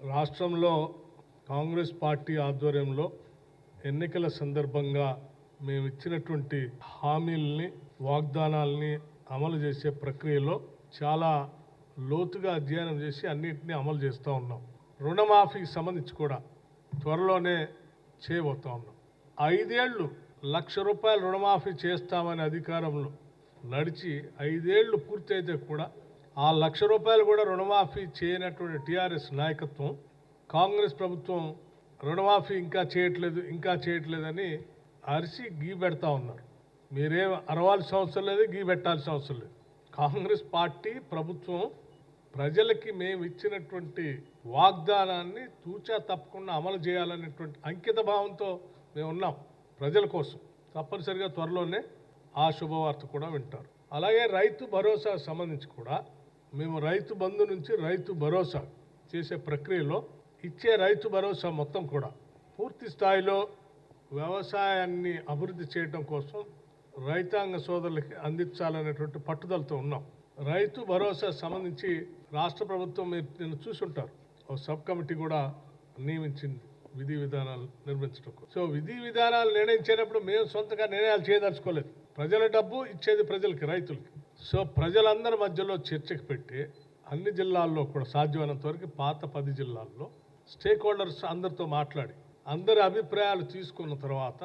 రాష్ట్రంలో కాంగ్రెస్ పార్టీ ఆధ్వర్యంలో ఎన్నికల సందర్భంగా మేము ఇచ్చినటువంటి హామీల్ని వాగ్దానాల్ని అమలు చేసే ప్రక్రియలో చాలా లోతుగా అధ్యయనం చేసి అన్నింటినీ అమలు చేస్తూ ఉన్నాం. రుణమాఫీకి సంబంధించి కూడా త్వరలోనే చేయబోతా ఉన్నాం. ఐదేళ్ళు లక్ష రూపాయలు రుణమాఫీ చేస్తామని అధికారంలో నడిచి ఐదేళ్ళు పూర్తయితే కూడా ఆ లక్ష రూపాయలు కూడా రుణమాఫీ చేయనటువంటి టీఆర్ఎస్ నాయకత్వం కాంగ్రెస్ ప్రభుత్వం రుణమాఫీ ఇంకా చేయట్లేదు ఇంకా చేయట్లేదని అరిసి గీ పెడతా ఉన్నారు. మీరేం అరవాల్సిన అవసరం లేదు గీ పెట్టాల్సిన అవసరం లేదు. కాంగ్రెస్ పార్టీ ప్రభుత్వం ప్రజలకి మేము ఇచ్చినటువంటి వాగ్దానాన్ని తూచా తప్పకుండా అమలు చేయాలనేటువంటి అంకిత భావంతో మేము ఉన్నాం ప్రజల కోసం. తప్పనిసరిగా త్వరలోనే ఆ శుభవార్త కూడా వింటారు. అలాగే రైతు భరోసా సంబంధించి కూడా మేము రైతు బంధు నుంచి రైతు భరోసా చేసే ప్రక్రియలో ఇచ్చే రైతు భరోసా మొత్తం కూడా పూర్తి స్థాయిలో వ్యవసాయాన్ని అభివృద్ధి చేయడం కోసం రైతాంగ సోదరులకి అందించాలనేటువంటి పట్టుదలతో ఉన్నాం. రైతు భరోసా సంబంధించి రాష్ట్ర ప్రభుత్వం మీరు నేను చూసుంటారు. ఒక సబ్ కమిటీ కూడా నియమించింది విధి విధానాలు నిర్మించడం సో విధి విధానాలు నిర్ణయించేటప్పుడు మేము సొంతగా నిర్ణయాలు చేయదలుచుకోలేదు. ప్రజల డబ్బు ఇచ్చేది ప్రజలకి రైతులకి. సో ప్రజలందరి మధ్యలో చర్చకు పెట్టి అన్ని జిల్లాల్లో కూడా సాధ్యమైనంత వరకు పాత పది జిల్లాల్లో స్టేక్ హోల్డర్స్ అందరితో మాట్లాడి అందరి అభిప్రాయాలు తీసుకున్న తర్వాత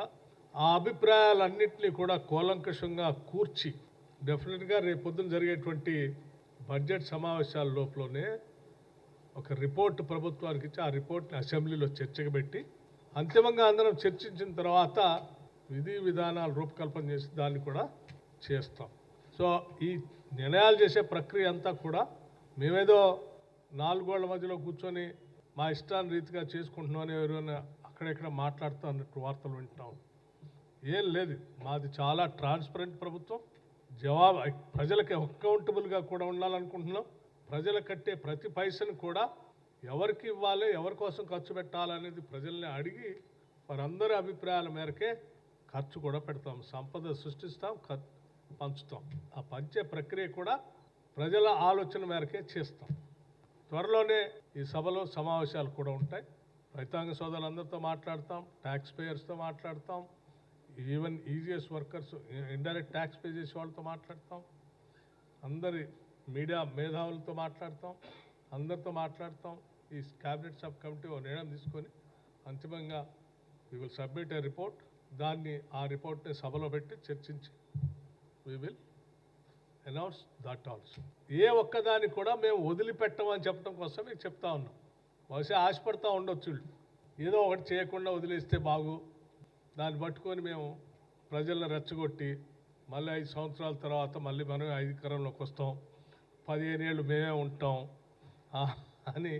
ఆ అభిప్రాయాలన్నింటినీ కూడా కూలంకషంగా కూర్చి డెఫినెట్గా రేపు పొద్దున జరిగేటువంటి బడ్జెట్ సమావేశాల లోపలనే ఒక రిపోర్ట్ ప్రభుత్వానికి ఇచ్చి ఆ రిపోర్ట్ని అసెంబ్లీలో చర్చకు పెట్టి అంతిమంగా అందరం చర్చించిన తర్వాత విధి విధానాలు రూపకల్పన చేసి దాన్ని కూడా చేస్తాం. సో ఈ నిర్ణయాలు చేసే ప్రక్రియ అంతా కూడా మేమేదో నాలుగోళ్ళ మధ్యలో కూర్చొని మా ఇష్టాన్ని రీతిగా చేసుకుంటున్నామని ఎవరైనా అక్కడెక్కడ మాట్లాడుతూ అన్నట్టు వార్తలు వింటున్నాం. ఏం లేదు. మాది చాలా ట్రాన్స్పరెంట్ ప్రభుత్వం. జవాబు ప్రజలకి అకౌంటబుల్గా కూడా ఉండాలనుకుంటున్నాం. ప్రజలు కట్టే ప్రతి పైసను కూడా ఎవరికి ఇవ్వాలి ఎవరి కోసం ఖర్చు పెట్టాలనేది ప్రజల్ని అడిగి వారందరి అభిప్రాయాల మేరకే ఖర్చు కూడా పెడతాం. సంపద సృష్టిస్తాం. ఖర్చు పంచుతాం. ఆ పంచే ప్రక్రియ కూడా ప్రజల ఆలోచన మేరకే చేస్తాం. త్వరలోనే ఈ సభలో సమావేశాలు కూడా ఉంటాయి. రైతాంగ సోదరులందరితో మాట్లాడతాం ట్యాక్స్ పేయర్స్తో మాట్లాడతాం even EGS workers indirect tax pay చేసే వాళ్ళతో మాట్లాడతాం. అందరి మీడియా మేధావులతో మాట్లాడతాం అందరితో మాట్లాడతాం. ఈ క్యాబినెట్ సబ్ కమిటీ ఓ నిర్ణయం తీసుకొని అంతిమంగా we will submit a report దాన్ని ఆ రిపోర్ట్ని సభలో పెట్టి చర్చించి we will announce that also a ఒక్కదాన్ని కూడా మేము వదిలిపెట్టమని చెప్పడం కోసం మీకు చెప్తా ఉన్నాం. బహుశా ఆశపడతా ఉండొచ్చు ఏదో ఒకటి చేయకుండా వదిలేస్తే బాగు. దాన్ని పట్టుకొని మేము ప్రజలను రెచ్చగొట్టి మళ్ళీ ఐదు సంవత్సరాల తర్వాత మళ్ళీ మనం అధికారంలోకి వస్తాం. పదిహేను ఏళ్ళు మేమే ఉంటాం. అని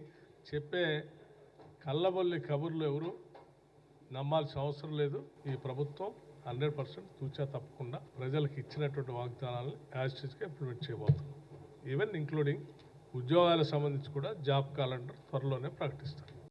చెప్పే కళ్ళబొల్లి కబుర్లు ఎవరు నమ్మాల్సిన అవసరం లేదు. ఈ ప్రభుత్వం హండ్రెడ్ పర్సెంట్ తూచా తప్పకుండా ప్రజలకు ఇచ్చినటువంటి వాగ్దానాలను యాజిటీస్గా ఇంప్లిమెంట్ చేయబోతున్నాం. ఈవెన్ ఇంక్లూడింగ్ ఉద్యోగాలకు సంబంధించి కూడా జాబ్ క్యాలెండర్ త్వరలోనే ప్రకటిస్తారు.